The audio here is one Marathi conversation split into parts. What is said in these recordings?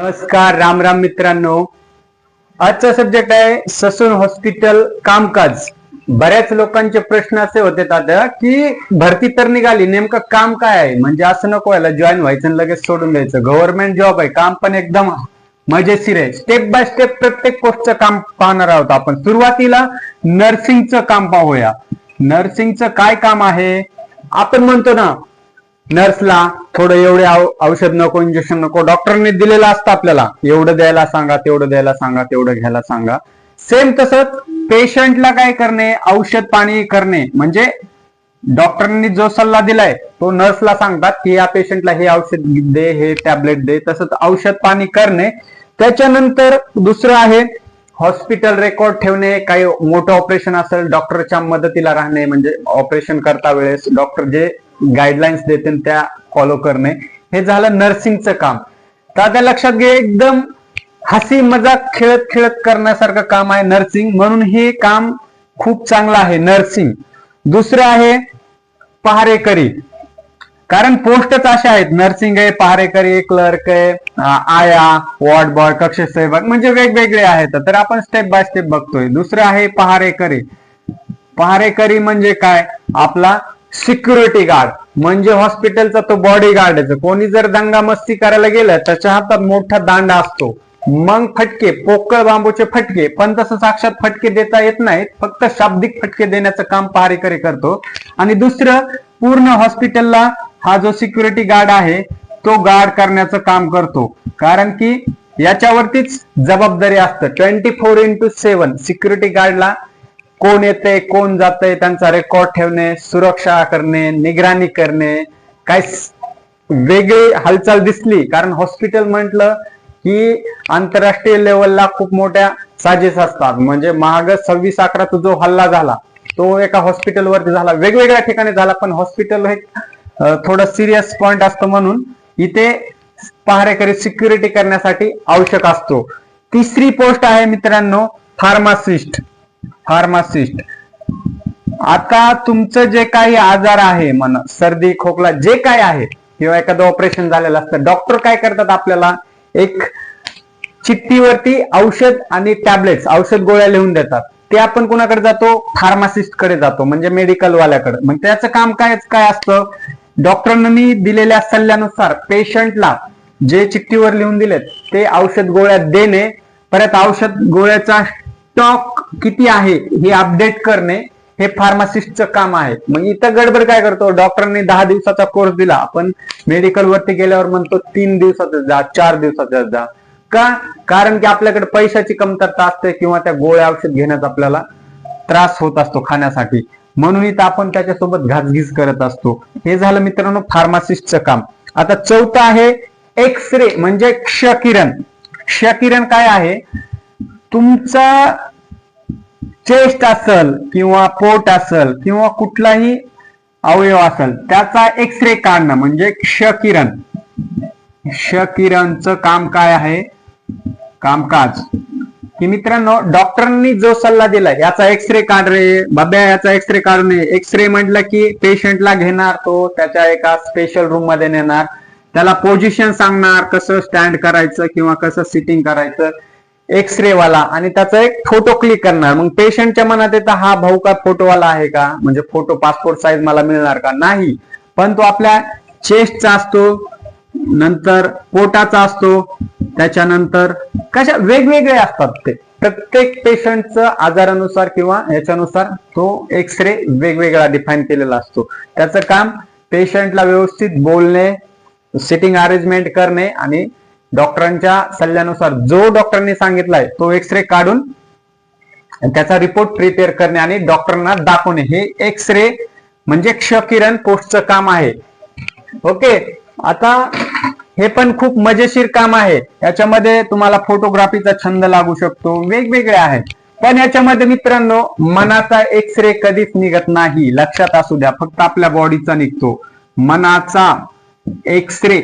नमस्कार राम राम मित्रांनो. आजचा सब्जेक्ट आहे ससून हॉस्पिटल कामकाज. बऱ्याच लोकांचे प्रश्न असे होते आता की भरती तर निघाली नेमकं काम काय आहे? म्हणजे असं नको व्हायला जॉईन व्हायचं लगेच सोडून द्यायचं. गव्हर्नमेंट जॉब आहे काम पण एकदम मजेशीर आहे. स्टेप बाय स्टेप प्रत्येक पोस्टचं काम पाहणार आहोत आपण. सुरुवातीला नर्सिंगचं काम पाहूया. नर्सिंगचं काय काम आहे? आपण म्हणतो ना नर्सला थोडं एवढे औषध नको इंजेक्शन नको. डॉक्टरने दिलेलं असतं आपल्याला. एवढं द्यायला सांगा तेवढं द्यायला सांगा तेवढं घ्यायला सांगा. सेम तसंच पेशंटला काय करणे? औषध पाणी करणे. म्हणजे डॉक्टरांनी जो सल्ला दिलाय तो नर्सला सांगतात की या पेशंटला हे औषध दे हे टॅबलेट दे. तसंच औषध पाणी करणे. त्याच्यानंतर दुसरं आहे हॉस्पिटल रेकॉर्ड ठेवणे. काही मोठं ऑपरेशन असेल डॉक्टरच्या मदतीला राहणे. म्हणजे ऑपरेशन करता वेळेस डॉक्टर जे गाईडलाईन्स देतील त्या फॉलो करणे. हे झालं नर्सिंगचं काम. तर आता लक्षात घे एकदम हसी मजाक खेळत खेळत करण्यासारखं काम आहे नर्सिंग म्हणून हे काम खूप चांगलं आहे नर्सिंग दुसरं आहे पहारेकरी. कारण पोस्टच अशा आहेत नर्सिंग आहे पहारेकरी क्लर्क आहे आया वॉर्ड बॉय कक्ष सेवक म्हणजे वेगवेगळे आहेत. तर आपण स्टेप बाय स्टेप बघतोय. दुसरं आहे पहारेकरी. पहारेकरी म्हणजे काय? आपला सिक्युरिटी गार्ड. म्हणजे हॉस्पिटलचा तो बॉडी गार्ड आहे कोणी जर दंगा मस्ती करायला गेलं त्याच्या हातात मोठा दांडा असतो. मग फटके पोकळ बांबूचे फटके. पण तसं साक्षात फटके देता येत नाहीत. फक्त शाब्दिक फटके देण्याचं काम पहारेकरी करतो. आणि दुसरं पूर्ण हॉस्पिटलला हा जो सिक्युरिटी गार्ड आहे तो गार्ड करण्याचं काम करतो. कारण की याच्यावरतीच जबाबदारी असतं. Twenty four into seven security गार्डला कोण येते कोण जाते त्यांचा रेकॉर्ड ठेवणे सुरक्षा करणे निगराणी करणे काय वेगळी हालचाल दिसली. कारण हॉस्पिटल म्हटलं की आंतरराष्ट्रीय लेवलला खूप मोठ्या साजेस असतात. म्हणजे महाग सव्वीस अकरा जो हल्ला झाला तो एका हॉस्पिटलवरती झाला. वेगवेगळ्या ठिकाणी झाला पण हॉस्पिटल हे थोडं सिरियस पॉइंट असतं म्हणून इथे पहारेकरी सिक्युरिटी करण्यासाठी आवश्यक असतो. तिसरी पोस्ट आहे मित्रांनो फार्मासिस्ट फार्मासिस्ट. आता तुमचं जे काही आजार आहे मन सर्दी खोकला जे काय आहे किंवा एखादं ऑपरेशन झालेलं असतं डॉक्टर काय करतात आपल्याला? एक चिठ्ठीवरती औषध आणि टॅबलेट्स औषध गोळ्या लिहून देतात. ते आपण कुणाकडे जातो? फार्मासिस्टकडे जातो म्हणजे मेडिकल वाल्याकडे मग त्याचं काम काय काय असतं? डॉक्टरांनी दिलेल्या सल्ल्यानुसार पेशंटला जे चिठ्ठीवर लिहून दिलेत ते औषध गोळ्या देणे परत औषध गोळ्याचा स्टॉक किती आहे हे अपडेट करणे हे फार्मासिस्टचं काम आहे. मग इथं गडबड काय करतो? डॉक्टरने दहा दिवसाचा कोर्स दिला. आपण मेडिकल वरती गेल्यावर म्हणतो तीन दिवसाचा जा चार दिवसाचा जा. का? कारण की आपल्याकडे पैशाची कमतरता असते किंवा त्या गोळ्या औषध घेण्यात आपल्याला त्रास होत असतो खाण्यासाठी. म्हणून इथं आपण त्याच्यासोबत घासघीस करत असतो. हे झालं मित्रांनो फार्मासिस्टचं काम. आता चौथं आहे एक्स रे म्हणजे क्षकिरण. क्षकिरण काय आहे? तुमचा चेस्ट असल किंवा पोट असल किंवा कुठलाही अवयव असेल त्याचा एक्स रे काढणं म्हणजे क्षकिरण. क्षकिरणचं काम काय आहे? कामकाज. की मित्रांनो डॉक्टरांनी जो सल्ला दिलाय याचा एक्सरे काढ रे बाब्या याचा एक्सरे काढू नये एक्सरे म्हटलं की पेशंटला घेणार तो त्याच्या एका स्पेशल रूममध्ये नेणार त्याला पोझिशन सांगणार कसं स्टँड करायचं किंवा कसं सिटिंग करायचं. एक्सरे वाला आणि त्याचा एक फोटो क्लिक करणार. मग पेशंटच्या मनात येतं हा भाऊ का फोटोवाला आहे का? म्हणजे फोटो पासपोर्ट साईज मला मिळणार का? नाही. पण तो आपल्या चेस्टचा असतो नंतर पोटाचा असतो त्याच्यानंतर कशा वेगवेगळे असतात ते. प्रत्येक पेशंटचं आजारानुसार किंवा याच्यानुसार तो एक्सरे वेगवेगळा डिफाईन केलेला असतो. त्याचं काम पेशंटला व्यवस्थित बोलणे सिटिंग अरेंजमेंट करणे आणि डॉक्टरांच्या सल्ल्यानुसार जो डॉक्टरांनी सांगितलाय तो एक्सरे काढून त्याचा रिपोर्ट प्रिपेअर करणे आणि डॉक्टरांना दाखवणे. हे एक्सरे म्हणजे क्षकिरण पोस्टचं काम आहे. ओके आता हे पण खूप मजेशीर काम आहे. याच्यामध्ये तुम्हाला फोटोग्राफीचा छंद लागू शकतो. वेगवेगळे आहेत. पण याच्यामध्ये मित्रांनो मनाचा एक्सरे कधीच निघत नाही. लक्षात असू द्या. फक्त आपल्या बॉडीचा निघतो. मनाचा एक्सरे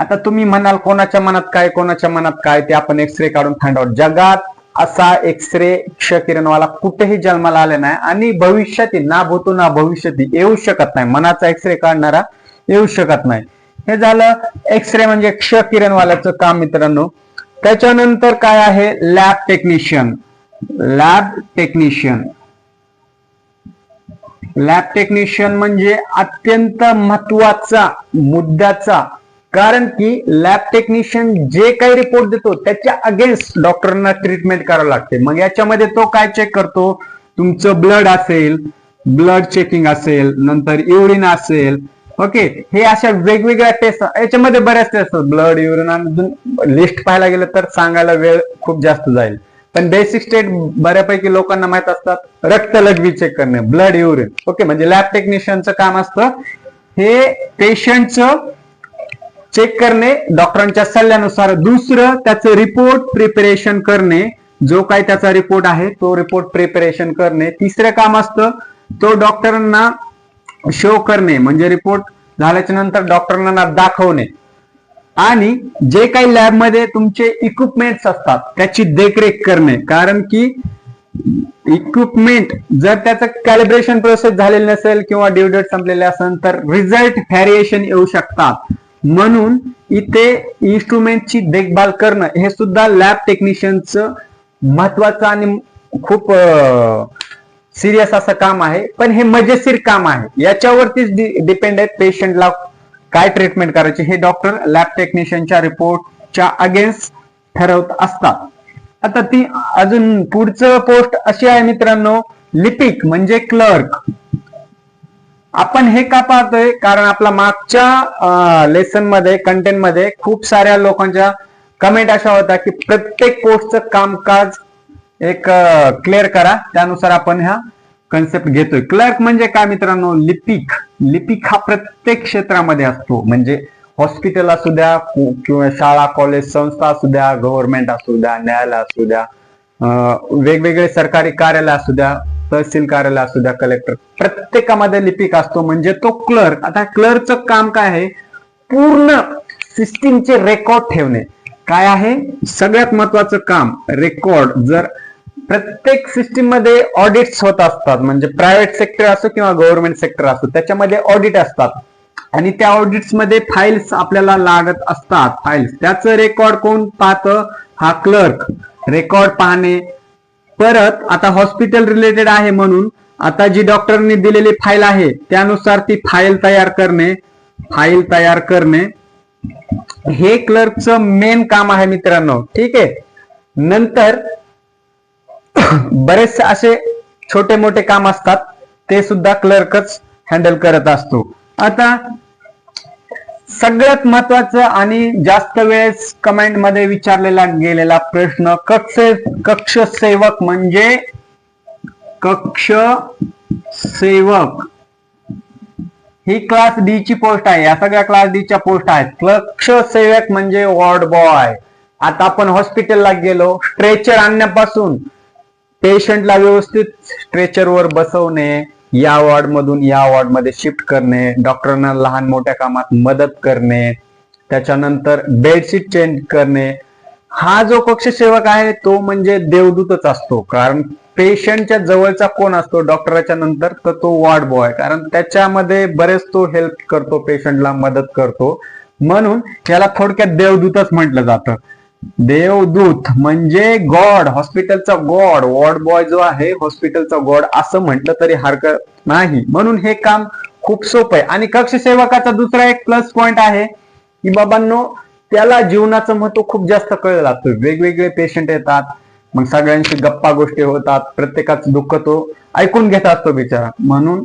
आता तुम्ही म्हणाल कोणाच्या मनात काय कोणाच्या मनात काय ते आपण एक्सरे काढून फाइंड आउट जगात असा एक्सरे क्षकिरणवाला कुठेही जन्माला आले नाही आणि भविष्यातील ना भूतो ना भविष्यातील येऊ शकत नाही. मनाचा एक्सरे काढणारा येऊ शकत नाही. हे झालं एक्सरे म्हणजे क्ष किरणवाल्याचं काम मित्रांनो. त्याच्यानंतर काय आहे? Lab technician lab technician lab technician म्हणजे अत्यंत महत्त्वाचा मुद्द्याचा कारण की लॅब टेक्निशियन जे काही रिपोर्ट देतो त्याच्या अगेन्स्ट डॉक्टरांना ट्रीटमेंट करावं लागते. मग याच्यामध्ये तो काय चेक करतो? तुमचं ब्लड असेल ब्लड चेकिंग असेल नंतर युरिन असेल. ओके हे अशा वेगवेगळ्या टेस्ट याच्यामध्ये बऱ्याच टेस्ट असतात. ब्लड युरिन लिस्ट पाहायला गेलं तर सांगायला वेळ खूप जास्त जाईल. पण बेसिक स्टेट बऱ्यापैकी लोकांना माहीत असतात रक्त लघवी चेक करणे ब्लड युरिन ओके म्हणजे लॅब टेक्निशियनचं काम असतं हे पेशंटचं चेक करणे डॉक्टरांच्या सल्ल्यानुसार. दुसरं त्याचं रिपोर्ट प्रिपरेशन करणे. जो काही त्याचा रिपोर्ट आहे तो रिपोर्ट प्रिपरेशन करणे. तिसरं काम असतं तो डॉक्टरांना शो करणे. म्हणजे रिपोर्ट झाल्याच्यानंतर डॉक्टरांना दाखवणे. आणि जे काही लॅबमध्ये तुमचे इक्विपमेंट्स असतात त्याची देखरेख करणे. कारण की इक्विपमेंट जर त्याचं कॅलिब्रेशन प्रोसेस झालेलं नसेल किंवा ड्यू डेट संपलेले असेल तर रिझल्ट व्हॅरिएशन येऊ शकतात. म्हणून इथे इन्स्ट्रुमेंटची देखभाल करणं हे सुद्धा लॅब टेक्निशियनचं महत्वाचं आणि खूप सिरियस असं काम आहे. पण हे मजेशीर काम आहे. याच्यावरतीच डिपेंड आहे पेशंटला काय ट्रीटमेंट करायची हे डॉक्टर लॅब टेक्निशियनच्या रिपोर्टच्या अगेन्स्ट ठरवत असतात. आता ती अजून पुढचं पोस्ट अशी आहे मित्रांनो लिपिक म्हणजे क्लर्क आपण हे का पाहतोय? कारण आपला मागच्या लेसनमध्ये कंटेंटमध्ये खूप साऱ्या लोकांच्या कमेंट अशा होत्या की प्रत्येक पोस्टचं कामकाज एक क्लिअर करा. त्यानुसार आपण ह्या कन्सेप्ट घेतोय. क्लर्क म्हणजे काय मित्रांनो? लिपिक. लिपिक हा प्रत्येक क्षेत्रामध्ये असतो. म्हणजे हॉस्पिटल असू द्या किंवा शाळा कॉलेज संस्था असू द्या गव्हर्नमेंट असू द्या न्यायालय असू द्या वेगवेगळे सरकारी कार्यालय असू द्या तहसील कार्यालय असू द्या कलेक्टर प्रत्येकामध्ये लिपिक असतो म्हणजे तो क्लर्क आता क्लर्कचं काम काय आहे? पूर्ण सिस्टीमचे रेकॉर्ड ठेवणे. काय आहे? सगळ्यात महत्वाचं काम रेकॉर्ड जर प्रत्येक सिस्टीममध्ये ऑडिट्स होत असतात म्हणजे प्रायव्हेट सेक्टर असो किंवा गव्हर्नमेंट सेक्टर असो त्याच्यामध्ये ऑडिट असतात. आणि त्या ऑडिट्समध्ये फाईल्स आपल्याला लागत असतात. फाईल्स त्याचं रेकॉर्ड कोण पाहतं? हा क्लर्क रेकॉर्ड पाहणे. परत आता हॉस्पिटल रिलेटेड आहे म्हणून आता जी डॉक्टरनी दिलेली फाईल आहे त्यानुसार ती फाईल तयार करणे. फाईल तयार करणे. हे क्लर्कचं मेन काम आहे मित्रांनो. ठीक आहे? नंतर बरेचसे असे छोटे मोठे काम असतात. ते सुद्धा क्लर्कच हँडल करत असतो. आता सगळ्यात महत्वाचं आणि जास्त वेळेस कमेंटमध्ये विचारलेला गेलेला प्रश्न कक्ष कक्ष सेवक म्हणजे? कक्ष सेवक. ही क्लास डी ची पोस्ट आहे. या सगळ्या क्लास डी च्या पोस्ट आहेत. कक्ष सेवक म्हणजे वॉर्ड बॉय आता आपण हॉस्पिटलला गेलो. स्ट्रेचर आणण्यापासून. पेशंटला व्यवस्थित स्ट्रेचरवर बसवणे. या वॉर्ड मधून या वॉर्डमध्ये शिफ्ट करणे डॉक्टरांना लहान मोठ्या कामात मदत करणे त्याच्यानंतर बेडशीट चेंज करणे. हा जो कक्षसेवक आहे तो म्हणजे देवदूतच असतो. कारण पेशंटच्या जवळचा कोण असतो डॉक्टराच्या नंतर तर तो वॉर्ड बॉय कारण त्याच्यामध्ये बरेच तो हेल्प करतो पेशंटला मदत करतो. म्हणून याला थोडक्यात देवदूतच म्हटलं जातं. देवदूत म्हणजे गॉड हॉस्पिटलचा गॉड वॉर्ड बॉय जो आहे हॉस्पिटलचा गॉड असं म्हटलं तरी हरकत नाही. म्हणून हे काम खूप सोपं आहे. आणि कक्षसेवकाचा दुसरा एक प्लस पॉइंट आहे की बाबांनो त्याला जीवनाचं महत्त्व खूप जास्त कळलं जातं. वेगवेगळे पेशंट येतात मग सगळ्यांशी गप्पा गोष्टी होतात प्रत्येकाचं दुःख तो ऐकून घेत असतो बिचारा. म्हणून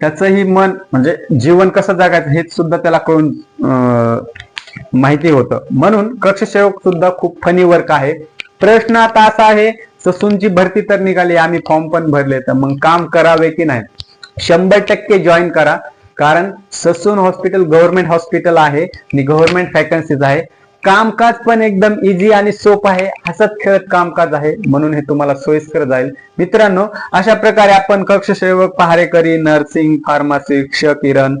त्याचंही मन म्हणजे जीवन कसं जगायचं हेच सुद्धा त्याला कळून माहिती होतं. म्हणून कक्षसेवक सुद्धा खूप फनी वर्क आहे. प्रश्न आता असा आहे ससूनची भरती तर निघाली आम्ही फॉर्म पण भरले तर मग काम करावे की नाही? शंभर टक्के जॉईन करा. कारण ससून हॉस्पिटल गव्हर्नमेंट हॉस्पिटल आहे आणि गव्हर्नमेंट वॅकन्सीज आहे. कामकाज पण एकदम इझी आणि सोप आहे. हसत खेळत कामकाज आहे. म्हणून हे तुम्हाला सोयीस्कर जाईल. मित्रांनो अशा प्रकारे आपण कक्षसेवक पहारेकरी नर्सिंग फार्मासी क्ष किरण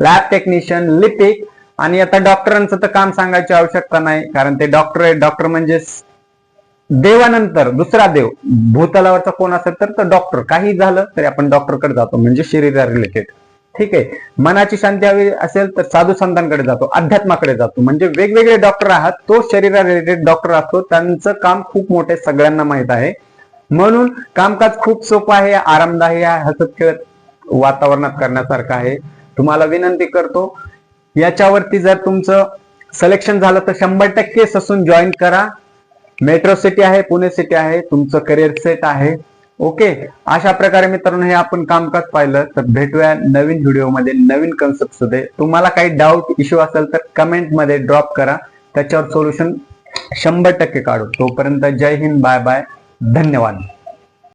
लॅब टेक्निशियन लिपिक आणि आता डॉक्टरांचं तर काम सांगायची आवश्यकता नाही कारण ते डॉक्टर आहे डॉक्टर म्हणजे देवानंतर दुसरा देव. भूतलावरचा कोण असेल तर तो डॉक्टर. काही झालं तरी आपण डॉक्टरकडे जातो म्हणजे शरीरा रिलेटेड ठीक आहे. मनाची शांती हवी असेल तर साधू संतांकडे जातो अध्यात्माकडे जातो. म्हणजे वेगवेगळे डॉक्टर आहात तो शरीरा रिलेटेड डॉक्टर असतो. त्यांचं काम खूप मोठे सगळ्यांना माहीत आहे. म्हणून कामकाज खूप सोपं आहे आरामदायी आहे हसत खेळत वातावरणात करण्यासारखं आहे. तुम्हाला विनंती करतो याच्यावरती जर तुमचं सिलेक्शन झालं तर शंभर टक्के ससून जॉईन करा. मेट्रो सिटी आहे पुणे सिटी आहे तुमचं करिअर सेट आहे. ओके अशा प्रकारे मित्रांनो हे आपण कामकाज पाहिलं तर भेटूया नवीन व्हिडिओमध्ये नवीन कन्सेप्टमध्ये. तुम्हाला काही डाऊट इश्यू असेल तर कमेंटमध्ये ड्रॉप करा. त्याच्यावर सोल्युशन शंभर टक्के काढू. तोपर्यंत जय हिंद बाय बाय धन्यवाद.